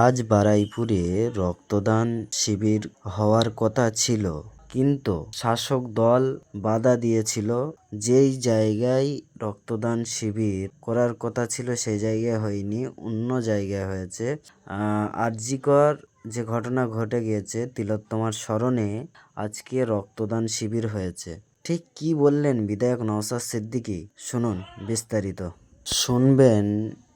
আজ বারুইপুরে রক্তদান শিবির হওয়ার কথা ছিল, কিন্তু শাসক দল বাধা দিয়েছিল। যেই জায়গায় রক্তদান শিবির করার কথা ছিল, সেই জায়গায় হয়নি, অন্য জায়গায় হয়েছে। আরজিকর যে ঘটনা ঘটে গিয়েছে, তিলোত্তমার স্মরণে আজকে রক্তদান শিবির হয়েছে। ঠিক কি বললেন বিধায়ক নওশাদ সিদ্দিকী? শুনুন বিস্তারিত। শুনবেন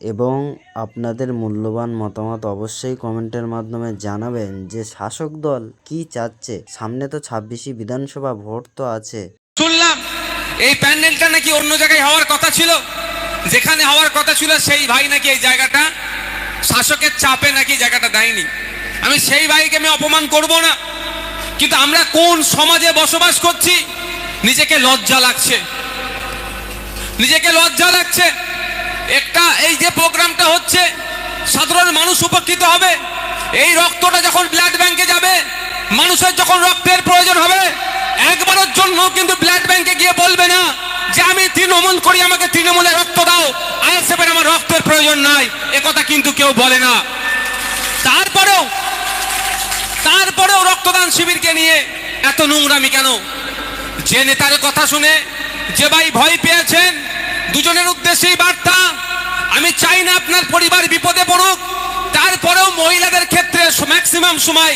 এবং আপনাদের মূল্যবান মতামত অবশ্যই কমেন্টের মাধ্যমে জানাবেন যে শাসক দল কি চাচ্ছে। সামনে তো ছাব্বিশে বিধানসভা, ভোট তো আছে। শুনলাম, এই প্যান্ডেলটা নাকি অন্য জায়গায় হওয়ার কথা ছিল? যেখানে হওয়ার কথা ছিল, সেই ভাই নাকি এই জায়গাটা, শাসকের চাপে নাকি জায়গাটা দেয়নি। আমি সেই ভাইকে আমি অপমান করব না। কিন্তু আমরা কোন সমাজে বসবাস করছি? নিজেকে লজ্জা লাগছে। নিজেকে লজ্জা লাগছে। একটা, এই যে প্রোগ্রামটা হচ্ছে, সাধারণ মানুষ উপকৃত হবে। এই রক্তটা যখন ব্লাড ব্যাংকে যাবে, মানুষের যখন রক্তের প্রয়োজন হবে, একবারের জন্য কিন্তু ব্লাড ব্যাংকে গিয়ে বলবে না যে, আমি তৃণমূল করি, আমাকে তৃণমূলে রক্ত দাও। আইএসএফের আমার রক্তের প্রয়োজন নাই। কথা কিন্তু কেউ বলে না। তারপরেও তারপরেও রক্তদান শিবিরকে নিয়ে এত নোংরামি কেন? যে নেতার কথা শুনে, যে ভাই ভয় পেয়েছেন, দুজনের উদ্দেশ্যেই বার্তা, আমি চাই না আপনার পরিবার বিপদে পড়ুক। তারপরেও মহিলাদের ক্ষেত্রে ম্যাক্সিমাম সময়,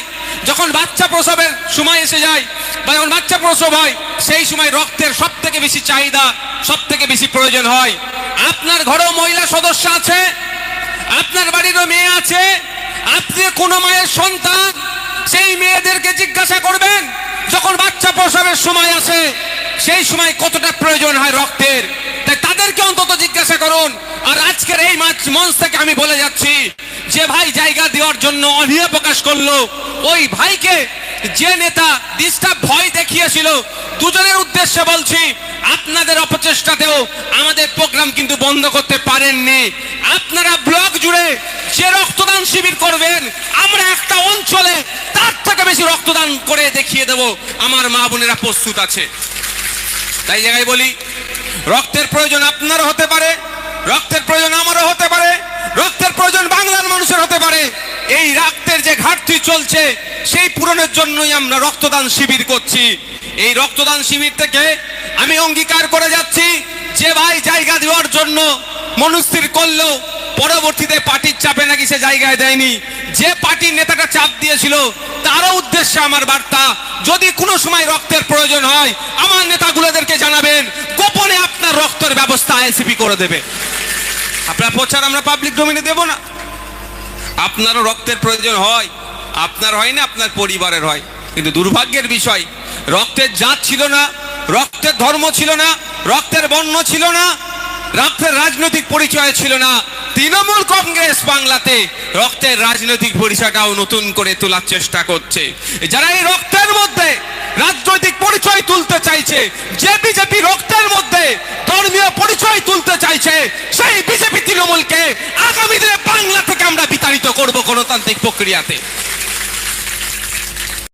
যখন বাচ্চা প্রসবের সময় এসে যায়, বা যখন বাচ্চা প্রসব হয়, সেই সময় রক্তের সব থেকে বেশি চাহিদা সব থেকে বেশি প্রয়োজন হয়। আপনার ঘরেও মহিলা সদস্য আছে, আপনার বাড়িরও মেয়ে আছে, আপনি কোনো মায়ের সন্তান, সেই মেয়েদেরকে জিজ্ঞাসা করবেন, যখন বাচ্চা প্রসবের সময় আসে, সেই সময় কতটা প্রয়োজন হয় রক্তের? তাদেরকে অন্তত জিজ্ঞাসা করুন। আর আজকের এই মঞ্চ থেকে আমি বলে যাচ্ছি, যে ভাই জায়গা দেওয়ার জন্য অনীহা প্রকাশ করল, ওই ভাইকে যে নেতা ডিস্টার্ব ভয় দেখিয়েছিল, দুজনের উদ্দেশ্যে বলছি, আপনাদের অপচেষ্টাতেও আমাদের প্রোগ্রাম কিন্তু বন্ধ করতে পারেননি। আপনারা ব্লক জুড়ে যে রক্তদান শিবির করবেন, আমরা একটা অঞ্চলে তার থেকে বেশি রক্তদান করে দেখিয়ে দেব। আমার মা বোনেরা প্রস্তুত আছে। তাই জায়গায় বলি রক্তের প্রয়োজন আপনারও হতে পারে, রক্তের প্রয়োজন আমারও হতে পারে, রক্তের প্রয়োজন বাংলার মানুষের হতে পারে। এই রক্তের যে ঘাটতি চলছে, সেই পূরণের জন্যই আমরা রক্তদান শিবির করছি। এই রক্তদান শিবির থেকে আমি অঙ্গীকার করে যাচ্ছি যে ভাই জায়গা দেওয়ার জন্য মনস্থির করল পরবর্তীতে পার্টির চাপে নাকি সে জায়গায় দেয়নি। যে পার্টির নেতাটা চাপ দিয়েছিল, তারও উদ্দেশ্যে আমার বার্তা, যদি কোনো সময় রক্তের প্রয়োজন হয়, আমার নেতাগুলোদেরকে জানাবেন, গোপনে আপনার রক্তের ব্যবস্থা আইএসিপি করে দেবে। আপনার প্রচার আমরা পাবলিক ডোমিনে দেব না। আপনারও রক্তের প্রয়োজন হয়, আপনার হয় না, আপনার পরিবারের হয়। কিন্তু দুর্ভাগ্যের বিষয়, রক্তের জাত ছিল না, রক্তের ধর্ম ছিল না, রক্তের বর্ণ ছিল না, রক্তের রাজনৈতিক পরিচয় ছিল না। তৃণমূল কংগ্রেস বাংলাতে রক্তের রাজনৈতিক পরিচয়টাও নতুন করে তোলার চেষ্টা করছে। যারা এই রক্তের মধ্যে রাজনৈতিক পরিচয় তুলতে চাইছে, যে বিজেপি রক্তের মধ্যে ধর্মীয় পরিচয় তুলতে চাইছে, সেই বিজেপি তৃণমূলকে আগামী দিনে বাংলা থেকে আমরা বিতাড়িত করব গণতান্ত্রিক প্রক্রিয়াতে।